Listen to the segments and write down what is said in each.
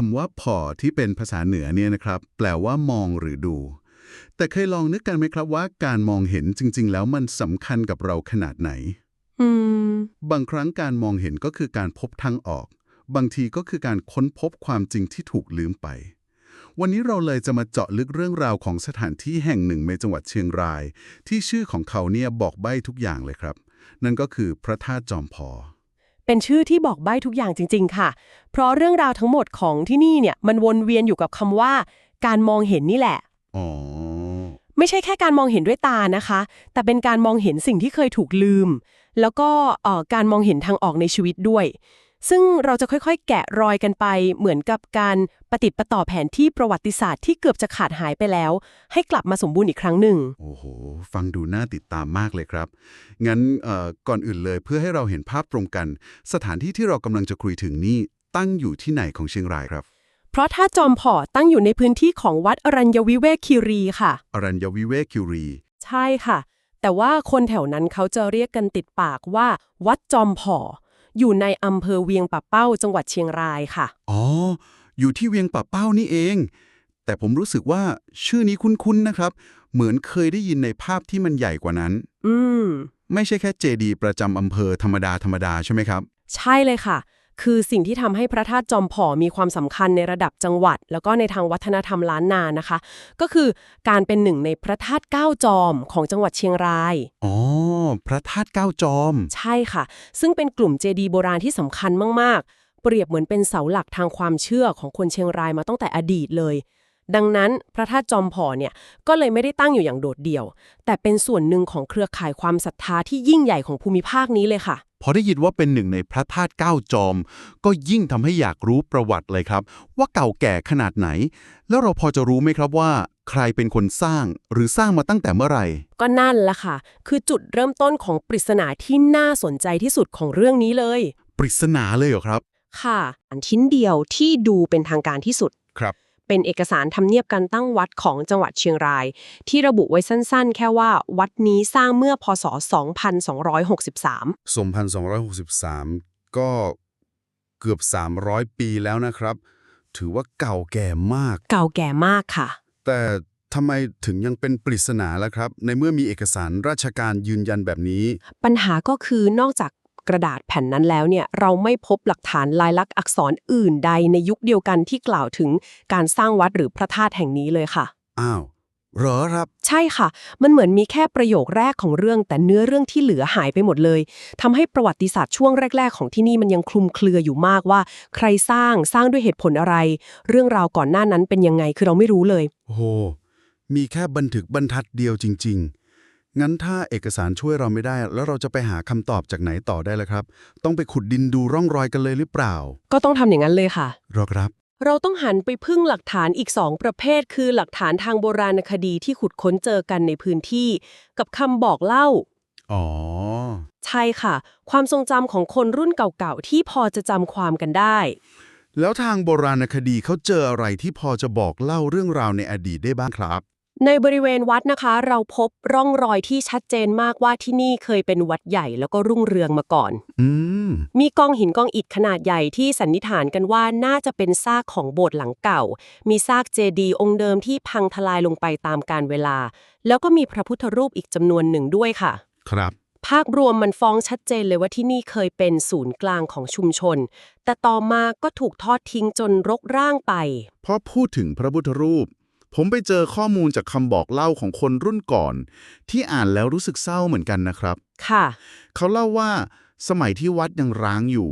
คำว่าพอที่เป็นภาษาเหนือเนี่ยนะครับ แปลว่ามองหรือดู แต่เคยลองนึกกันไหมครับว่าการมองเห็นจริง ๆ แล้วมันสำคัญกับเราขนาดไหนอืมบางครั้งการมองเห็นก็คือการพบทางออก บางทีก็คือการค้นพบความจริงที่ถูกลืมไป วันนี้เราเลยจะมาเจาะลึกเรื่องราวของสถานที่แห่งหนึ่งในจังหวัดเชียงราย ที่ชื่อของเขาเนี่ยบอกใบ้ทุกอย่างเลยครับ นั่นก็คือพระธาตุจอมพอ เป็นชื่อที่บอกใบ้ทุกอย่างจริง ๆ ค่ะ เพราะเรื่องราวทั้งหมดของที่นี่เนี่ยมันวนเวียนอยู่กับคำว่า การมองเห็นนี่แหละ อ๋อ ไม่ใช่แค่การมองเห็นด้วยตานะคะ แต่เป็นการมองเห็นสิ่งที่เคยถูกลืม แล้วก็เอ่อการมองเห็นทางออกในชีวิตด้วย ซึ่งเราจะค่อยๆ แกะรอยกันไป เหมือนกับการปฏิดประต่อแผนที่ประวัติศาสตร์ที่เกือบจะขาดหายไปแล้ว ให้กลับมาสมบูรณ์อีกครั้งหนึ่ง โอ้โห ฟังดูน่าติดตามมากเลยครับ งั้นเอ่อก่อนอื่นเลยเพื่อให้เราเห็นภาพตรงกัน สถานที่ที่เรากำลังจะคุยถึงนี่ตั้งอยู่ที่ไหนของเชียงรายครับ เพราะถ้าจอมพอตั้งอยู่ในพื้นที่ของวัดอรัญญวิเวกคีรีค่ะ อรัญญวิเวกคิวรี ใช่ค่ะ แต่ว่าคนแถวนั้นเขาจะเรียกกันติดปากว่า วัดจอมผอ อยู่ในอำเภอเวียงป่าเป้าจังหวัดเชียงรายค่ะ อ๋อ อยู่ที่เวียงป่าเป้านี่เอง แต่ผมรู้สึกว่าชื่อนี้คุ้นๆนะครับ เหมือนเคยได้ยินในภาพที่มันใหญ่กว่านั้น อืม ไม่ใช่แค่เจดีย์ประจำอำเภอธรรมดาธรรมดาใช่ไหมครับ ใช่เลยค่ะ คือสิ่งที่ทำให้พระธาตุจอมผอมีความสำคัญในระดับจังหวัด แล้วก็ในทางวัฒนธรรมล้านนานะคะ ก็คือการเป็นหนึ่งในพระธาตุเก้าจอมของจังหวัดเชียงราย อ๋อ พระธาตุเก้าจอม ใช่ค่ะ ซึ่งเป็นกลุ่มเจดีย์โบราณที่สำคัญมาก ๆ เปรียบเหมือนเป็นเสาหลักทางความเชื่อของคนเชียงรายมาตั้งแต่อดีตเลย ดังนั้นพระธาตุจอมผอเนี่ยก็เลยไม่ได้ตั้งอยู่อย่างโดดเดี่ยว แต่เป็นส่วนหนึ่งของเครือข่ายความศรัทธาที่ยิ่งใหญ่ของภูมิภาคนี้เลยค่ะ พอได้ยินว่าเป็นหนึ่งในพระธาตุเก้าจอม ก็ยิ่งทำให้อยากรู้ประวัติเลยครับ ว่าเก่าแก่ขนาดไหน แล้วเราพอจะรู้ไหมครับว่า ใครเป็นคนสร้างหรือสร้างมาตั้งแต่เมื่อไหร่ ก็นั่นแหละค่ะ คือจุดเริ่มต้นของปริศนาที่น่าสนใจที่สุดของเรื่องนี้เลย ปริศนาเลยเหรอครับ ค่ะ อันชิ้นเดียวที่ดูเป็นทางการที่สุดครับ เป็นเอกสารทำเนียบการตั้งวัดของจังหวัดเชียงราย ที่ระบุไว้สั้นๆ แค่ว่าวัดนี้สร้างเมื่อพศ 2263 2,263 ก็เกือบ 300 ปีแล้วนะครับ ถือว่าเก่าแก่มาก เก่าแก่มากค่ะ แต่ทำไมถึงยังเป็นปริศนาล่ะครับ ในเมื่อมีเอกสารราชการยืนยันแบบนี้ ปัญหาก็คือนอกจาก กระดาษแผ่นนั้นแล้วเนี่ยเราไม่พบหลักฐานลายลักษณ์อักษรอื่นใดในยุคเดียวกันที่กล่าวถึงการสร้างวัดหรือพระธาตุแห่งนี้เลยค่ะ อ้าวเหรอครับ ใช่ค่ะ มันเหมือนมีแค่ประโยคแรกของเรื่อง แต่เนื้อเรื่องที่เหลือหายไปหมดเลยทำให้ประวัติศาสตร์ช่วงแรก ๆ ของที่นี่มันยังคลุมเครืออยู่มากว่า ใครสร้างสร้างด้วยเหตุผลอะไร เรื่องราวก่อนหน้านั้นเป็นยังไงคือเราไม่รู้เลย โอ้โหมีแค่บันทึกบรรทัดเดียวจริง ๆ งั้นถ้าเอกสารช่วยเราไม่ได้ แล้วเราจะไปหาคำตอบจากไหนต่อได้ล่ะครับ ต้องไปขุดดินดูร่องรอยกันเลยหรือเปล่า ก็ต้องทำอย่างนั้นเลยค่ะ หรอครับ เราต้องหันไปพึ่งหลักฐานอีกสองประเภท คือหลักฐานทางโบราณคดีที่ขุดค้นเจอกันในพื้นที่ กับคำบอกเล่า อ๋อ ใช่ค่ะ ความทรงจำของคนรุ่นเก่าๆที่พอจะจำความกันได้ แล้วทางโบราณคดีเขาเจออะไรที่พอจะบอกเล่าเรื่องราวในอดีตได้บ้างครับ ในบริเวณวัดนะคะ เราพบร่องรอยที่ชัดเจนมากว่าที่นี่เคยเป็นวัดใหญ่แล้วก็รุ่งเรืองมาก่อน อืม มีกองหินกองอิฐขนาดใหญ่ที่สันนิษฐานกันว่าน่าจะเป็นซากของโบสถ์หลังเก่า มีซากเจดีย์องค์เดิมที่พังทลายลงไปตามกาลเวลา แล้วก็มีพระพุทธรูปอีกจำนวนหนึ่งด้วยค่ะ ครับ ภาพรวมมันฟ้องชัดเจนเลยว่าที่นี่เคยเป็นศูนย์กลางของชุมชน แต่ต่อมาก็ถูกทอดทิ้งจนรกร่างไป พอพูดถึงพระพุทธรูป ผมไปเจอข้อมูลจากคำบอกเล่าของคนรุ่นก่อน ที่อ่านแล้วรู้สึกเศร้าเหมือนกันนะครับ ค่ะ เขาเล่าว่าสมัยที่วัดยังร้างอยู่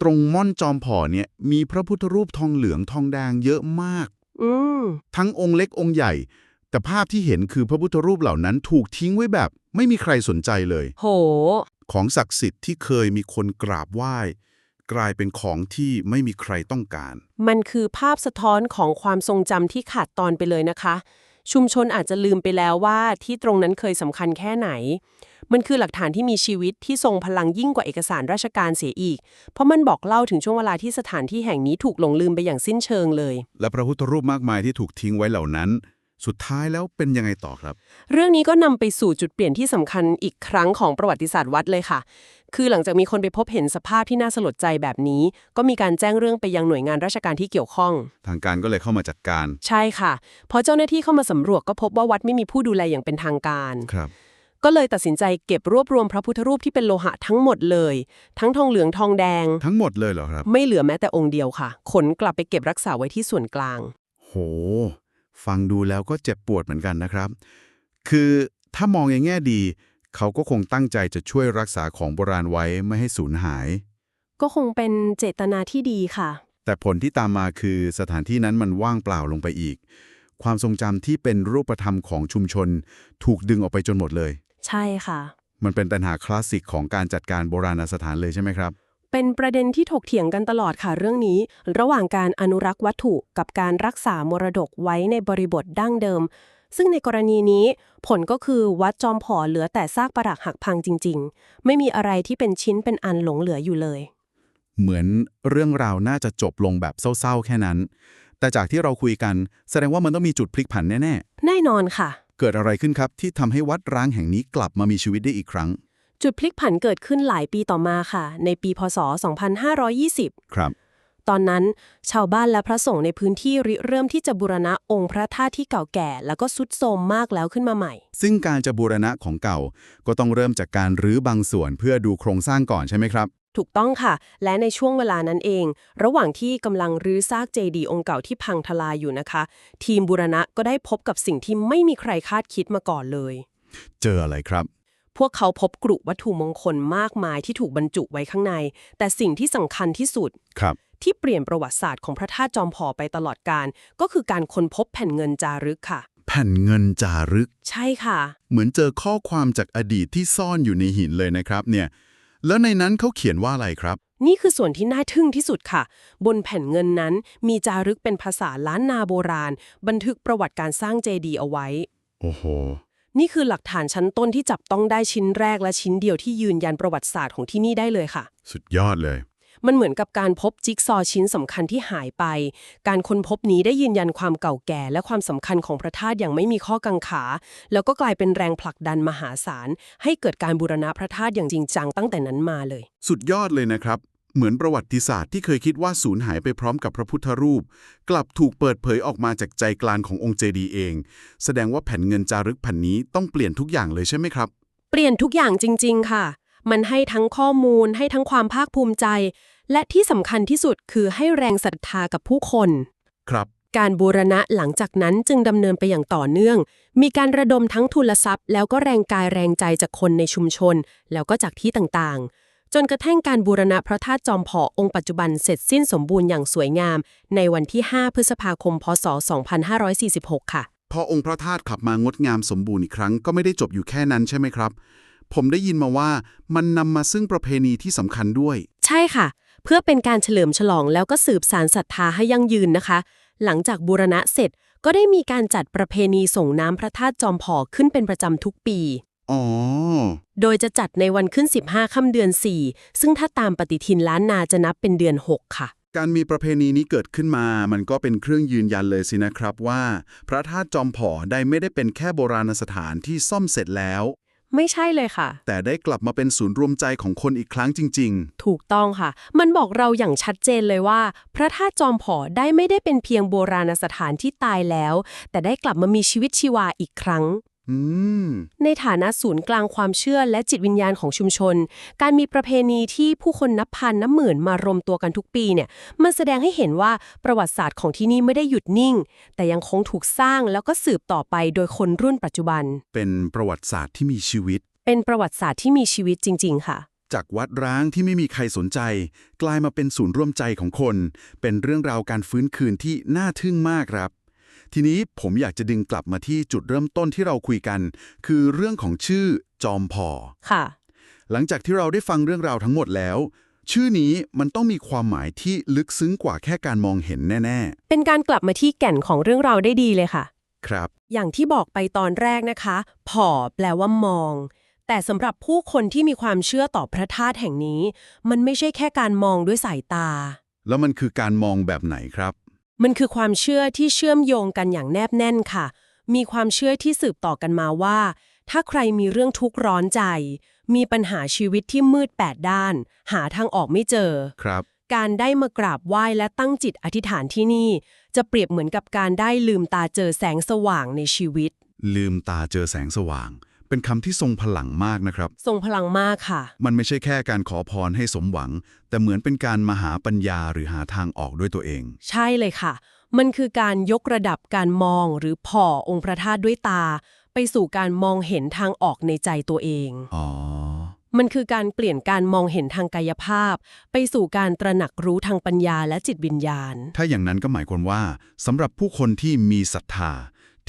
ตรงม่อนจอมผอเนี่ยมีพระพุทธรูปทองเหลืองทองแดงเยอะมาก อืมทั้งองค์เล็กองค์ใหญ่ แต่ภาพที่เห็นคือพระพุทธรูปเหล่านั้นถูกทิ้งไว้แบบ ไม่มีใครสนใจเลย โห ของศักดิ์สิทธิ์ที่เคยมีคนกราบไหว้ กลายเป็นของที่ไม่มีใครต้องการ มันคือภาพสะท้อนของความทรงจำที่ขาดตอนไปเลยนะคะ ชุมชนอาจจะลืมไปแล้วว่าที่ตรงนั้นเคยสำคัญแค่ไหน มันคือหลักฐานที่มีชีวิตที่ทรงพลังยิ่งกว่าเอกสารราชการเสียอีก เพราะมันบอกเล่าถึงช่วงเวลาที่สถานที่แห่งนี้ถูกหลงลืมไปอย่างสิ้นเชิงเลย และพระพุทธรูปมากมายที่ถูกทิ้งไว้เหล่านั้น สุดท้ายแล้วเป็นยังไงต่อครับ เรื่องนี้ก็นำไปสู่จุดเปลี่ยนที่สำคัญอีกครั้งของประวัติศาสตร์วัดเลยค่ะ คือหลังจากมีคนไปพบเห็นสภาพที่น่าสลดใจแบบนี้ ก็มีการแจ้งเรื่องไปยังหน่วยงานราชการที่เกี่ยวข้อง ทางการก็เลยเข้ามาจัดการ ใช่ค่ะ พอเจ้าหน้าที่เข้ามาสำรวจก็พบว่าวัดไม่มีผู้ดูแลอย่างเป็นทางการ ครับ ก็เลยตัดสินใจเก็บรวบรวมพระพุทธรูปที่เป็นโลหะทั้งหมดเลย ทั้งทองเหลืองทองแดง ทั้งหมดเลยเหรอครับ ไม่เหลือแม้แต่องค์เดียวค่ะ ขนกลับไปเก็บรักษาไว้ที่ส่วนกลาง โห ฟังดูแล้วก็เจ็บปวดเหมือนกันนะครับ คือถ้ามองในแง่ดี เขาก็คงตั้งใจจะช่วยรักษาของโบราณไว้ไม่ให้สูญหาย ก็คงเป็นเจตนาที่ดีค่ะ แต่ผลที่ตามมาคือสถานที่นั้นมันว่างเปล่าลงไปอีก ความทรงจำที่เป็นรูปธรรมของชุมชน ถูกดึงออกไปจนหมดเลย ใช่ค่ะ มันเป็นปัญหาคลาสสิกของการจัดการโบราณสถานเลยใช่ไหมครับ เป็นประเด็นที่ถกเถียงกันตลอดค่ะเรื่องนี้ ระหว่างการอนุรักษ์วัตถุกับการรักษามรดกไว้ในบริบทดั้งเดิม ซึ่งในกรณีนี้ผลก็คือวัดจอมผอเหลือแต่ซากปรักหักพังจริง ๆ ไม่มีอะไรที่เป็นชิ้นเป็นอันหลงเหลืออยู่เลย เหมือนเรื่องราวน่าจะจบลงแบบเศร้าๆ แค่นั้น แต่จากที่เราคุยกัน แสดงว่ามันต้องมีจุดพลิกผันแน่แน่นอนค่ะๆเกิดอะไรขึ้นครับที่ทำให้วัดร้างแห่งนี้กลับมามีชีวิตได้อีกครั้ง จุดพลิกผันเกิดขึ้นหลายปีต่อมาค่ะ ในปีพศ 2520 ครับ ตอนนั้นชาวบ้านและพระสงฆ์ในพื้นที่ริเริ่มที่จะบูรณะองค์พระธาตุที่เก่าแก่ แล้วก็สุดโทรมมากแล้วขึ้นมาใหม่ ซึ่งการจะบูรณะของเก่า ก็ต้องเริ่มจากการรื้อบางส่วนเพื่อดูโครงสร้างก่อนใช่ไหมครับ ถูกต้องค่ะ และในช่วงเวลานั้นเอง ระหว่างที่กำลังรื้อซากเจดีย์องค์เก่าที่พังทลายอยู่นะคะ ทีมบูรณะก็ได้พบกับสิ่งที่ไม่มีใครคาดคิดมาก่อนเลย เจออะไรครับ พวกเขาพบกรุวัตถุมงคลมากมายที่ถูกบรรจุไว้ข้างใน แต่สิ่งที่สำคัญที่สุดครับ ที่เปลี่ยนประวัติศาสตร์ของพระธาตุจอมพอไปตลอดกาลก็คือการค้นพบแผ่นเงินจารึกค่ะ แผ่นเงินจารึก ใช่ค่ะ เหมือนเจอข้อความจากอดีตที่ซ่อนอยู่ในหินเลยนะครับเนี่ย แล้วในนั้นเขาเขียนว่าอะไรครับ นี่คือส่วนที่น่าทึ่งที่สุดค่ะ บนแผ่นเงินนั้นมีจารึกเป็นภาษาล้านนาโบราณ บันทึกประวัติการสร้างเจดีย์เอาไว้ โอ้โห นี่คือหลักฐานชั้นต้นที่จับต้องได้ชิ้นแรกและชิ้นเดียวที่ยืนยันประวัติศาสตร์ของที่นี่ได้เลยค่ะ สุดยอดเลย มันเหมือนกับการพบจิ๊กซอว์ชิ้นสำคัญที่หายไป การค้นพบนี้ได้ยืนยันความเก่าแก่และความสำคัญของพระธาตุอย่างไม่มีข้อกังขา แล้วก็กลายเป็นแรงผลักดันมหาศาลให้เกิดการบูรณะพระธาตุอย่างจริงจังตั้งแต่นั้นมาเลย สุดยอดเลยนะครับ เหมือนประวัติศาสตร์ที่เคยคิดว่าสูญหายไปพร้อมกับพระพุทธรูป กลับถูกเปิดเผยออกมาจากใจกลางขององค์เจดีย์เอง แสดงว่าแผ่นเงินจารึกแผ่นนี้ต้องเปลี่ยนทุกอย่างเลยใช่ไหมครับ เปลี่ยนทุกอย่างจริง ๆ ค่ะ มันให้ทั้งข้อมูลให้ทั้งความภาคภูมิใจ และที่สำคัญที่สุดคือให้แรงศรัทธากับผู้คน ครับ การบูรณะหลังจากนั้นจึงดำเนินไปอย่างต่อเนื่อง มีการระดมทั้งทุนทรัพย์ แล้วก็แรงกายแรงใจจากคนในชุมชน แล้วก็จากที่ต่างๆ จนกระทั่งการบูรณะพระธาตุจอมผอองค์ปัจจุบันเสร็จสิ้นสมบูรณ์อย่างสวยงาม ในวันที่ 5 พฤษภาคม พศ 2546 ค่ะ พอองค์พระธาตุขับมางดงามสมบูรณ์อีกครั้งก็ไม่ได้จบอยู่แค่นั้นใช่ไหมครับ ผมได้ยินมาว่ามันนำมาซึ่งประเพณีที่สำคัญด้วย ใช่ค่ะ เพื่อเป็นการเฉลิมฉลองแล้วก็สืบสารศรัทธาให้ยั่งยืนนะคะ หลังจากบูรณะเสร็จก็ได้มีการจัดประเพณีส่งน้ำพระธาตุจอมผอขึ้นเป็นประจำทุกปี อ๋อ โดยจะจัดในวันขึ้น 15ค่ำเดือน 4 ซึ่งถ้าตามปฏิทินล้านนาจะนับเป็นเดือน 6 ค่ะ การมีประเพณีนี้เกิดขึ้นมา มันก็เป็นเครื่องยืนยันเลยสินะครับว่า พระธาตุจอมผอได้ไม่ได้เป็นแค่โบราณสถานที่ซ่อมเสร็จแล้ว ไม่ใช่เลยค่ะ แต่ได้กลับมาเป็นศูนย์รวมใจของคนอีกครั้งจริง ถูกต้องค่ะ มันบอกเราอย่างชัดเจนเลยว่า พระธาตุจอมผอได้ไม่ได้เป็นเพียงโบราณสถานที่ตายแล้ว แต่ได้กลับมามีชีวิตชีวาอีกครั้งๆอืม ในฐานะศูนย์กลางความเชื่อและจิตวิญญาณของชุมชน การมีประเพณีที่ผู้คนนับพันนับหมื่นมารวมตัวกันทุกปีเนี่ย มันแสดงให้เห็นว่าประวัติศาสตร์ของที่นี่ไม่ได้หยุดนิ่ง แต่ยังคงถูกสร้างแล้วก็สืบต่อไปโดยคนรุ่นปัจจุบัน เป็นประวัติศาสตร์ที่มีชีวิต เป็นประวัติศาสตร์ที่มีชีวิตจริง ๆ ค่ะ จากวัดร้างที่ไม่มีใครสนใจ กลายมาเป็นศูนย์ร่วมใจของคน เป็นเรื่องราวการฟื้นคืนที่น่าทึ่งมากครับ ทีนี้ผมอยากจะดึงกลับมาที่จุดเริ่มต้นที่เราคุยกัน คือเรื่องของชื่อจอมพอค่ะ หลังจากที่เราได้ฟังเรื่องราวทั้งหมดแล้ว ชื่อนี้มันต้องมีความหมายที่ลึกซึ้งกว่าแค่การมองเห็นแน่เป็นการกลับมาที่แก่นของเรื่องราวได้ดีเลยค่ะๆครับ อย่างที่บอกไปตอนแรกนะคะผอแปลว่ามอง แต่สำหรับผู้คนที่มีความเชื่อต่อพระธาตุแห่งนี้ มันไม่ใช่แค่การมองด้วยสายตา แล้วมันคือการมองแบบไหนครับ มันคือความเชื่อที่เชื่อมโยงกันอย่างแนบแน่นค่ะ มีความเชื่อที่สืบต่อกันมาว่า ถ้าใครมีเรื่องทุกข์ร้อนใจ มีปัญหาชีวิตที่มืดแปดด้าน หาทางออกไม่เจอ ครับ การได้มากราบไหว้และตั้งจิตอธิษฐานที่นี่ จะเปรียบเหมือนกับการได้ลืมตาเจอแสงสว่างในชีวิต ลืมตาเจอแสงสว่าง เป็นคำที่ทรงพลังมากนะครับ ทรงพลังมากค่ะ มันไม่ใช่แค่การขอพรให้สมหวัง แต่เหมือนเป็นการมาหาปัญญาหรือหาทางออกด้วยตัวเอง ใช่เลยค่ะ มันคือการยกระดับการมองหรือผ่อองค์พระธาตุด้วยตา ไปสู่การมองเห็นทางออกในใจตัวเอง อ๋อ มันคือการเปลี่ยนการมองเห็นทางกายภาพ ไปสู่การตระหนักรู้ทางปัญญาและจิตวิญญาณ ถ้าอย่างนั้นก็หมายความว่าสำหรับผู้คนที่มีศรัทธา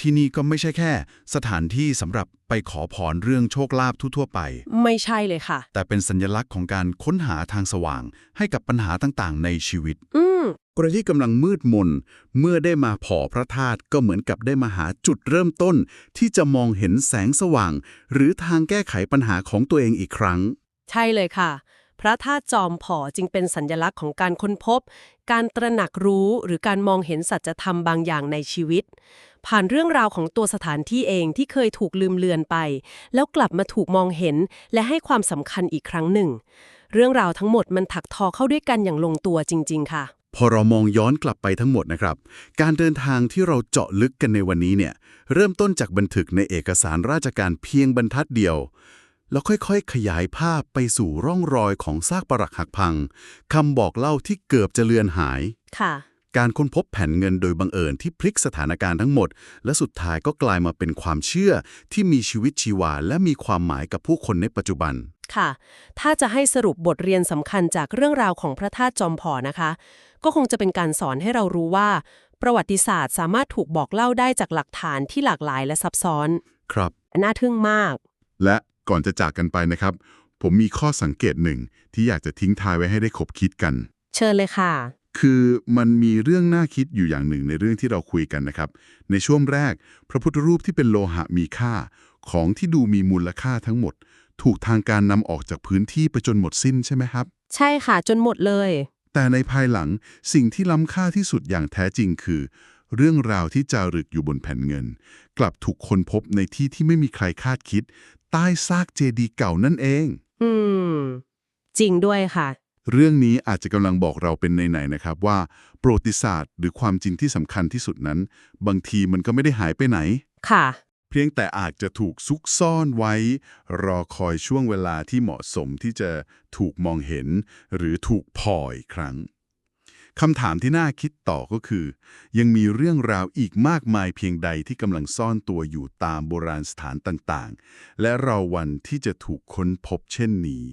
ที่นี่ก็ไม่ใช่แค่ สถานที่สำหรับไปขอพรเรื่องโชคลาภทั่วๆไป ไม่ใช่เลยค่ะ แต่เป็นสัญลักษณ์ของการค้นหาทางสว่าง ให้กับปัญหาต่างๆ ในชีวิต อืมกรณีที่กำลังมืดมน เมื่อได้มาผอพระธาตุก็เหมือนกับได้มาหาจุดเริ่มต้น ที่จะมองเห็นแสงสว่าง หรือทางแก้ไขปัญหาของตัวเองอีกครั้ง ใช่เลยค่ะ พระธาตุจอมผอจึงเป็นสัญลักษณ์ของการค้นพบ การตระหนักรู้หรือการมองเห็นสัจธรรมบางอย่างในชีวิต ผ่านเรื่องราวของตัวสถานที่เองที่เคยถูกลืมเลือนไป แล้วกลับมาถูกมองเห็นและให้ความสำคัญอีกครั้งหนึ่ง เรื่องราวทั้งหมดมันถักทอเข้าด้วยกันอย่างลงตัวจริง ๆ ค่ะ พอเรามองย้อนกลับไปทั้งหมดนะครับ การเดินทางที่เราเจาะลึกกันในวันนี้เนี่ยเริ่มต้นจากบันทึกในเอกสารราชการเพียงบรรทัดเดียว แล้วค่อยๆ ขยายภาพไปสู่ร่องรอยของซากปรักหักพังคำบอกเล่าที่เกือบจะเลือนหายค่ะการค้นพบแผ่นเงินโดยบังเอิญที่พลิกสถานการณ์ทั้งหมด และสุดท้ายก็กลายมาเป็นความเชื่อที่มีชีวิตชีวา และมีความหมายกับผู้คนในปัจจุบัน ค่ะ ถ้าจะให้สรุปบทเรียนสำคัญจากเรื่องราวของพระธาตุจอมผอนะคะ ก็คงจะเป็นการสอนให้เรารู้ว่า ประวัติศาสตร์สามารถถูกบอกเล่าได้จากหลักฐานที่หลากหลายและซับซ้อน ครับ น่าทึ่งมาก และ ก่อนจะจากกันไปนะครับ ผมมีข้อสังเกตหนึ่งที่อยากจะทิ้งท้ายไว้ให้ได้ขบคิดกัน เชิญเลยค่ะ คือมันมีเรื่องน่าคิดอยู่อย่างหนึ่งในเรื่องที่เราคุยกันนะครับ ในช่วงแรก พระพุทธรูปที่เป็นโลหะมีค่า ของที่ดูมีมูลค่าทั้งหมด ถูกทางการนำออกจากพื้นที่ไปจนหมดสิ้นใช่ไหมครับ ใช่ค่ะจนหมดเลย แต่ในภายหลังสิ่งที่ล้ำค่าที่สุดอย่างแท้จริงคือ เรื่องราวที่จารึกอยู่บนแผ่นเงิน กลับถูกค้นพบในที่ที่ไม่มีใครคาดคิด ใต้ซากเจดีย์เก่านั่นเอง อืม จริงด้วยค่ะ เรื่องนี้อาจจะกำลังบอกเราเป็นในไหนๆนะครับว่า ประวัติศาสตร์ หรือความจริงที่สำคัญที่สุดนั้น บางทีมันก็ไม่ได้หายไปไหน ค่ะ เพียงแต่อาจจะถูกซุกซ่อนไว้ รอคอยช่วงเวลาที่เหมาะสมที่จะถูกมองเห็น หรือถูกพออีกครั้ง คำถามที่น่าคิดต่อก็คือ ยังมีเรื่องราวอีกมากมายเพียงใดที่กำลังซ่อนตัวอยู่ตามโบราณสถานต่างๆ และเราวันที่จะถูกค้นพบเช่นนี้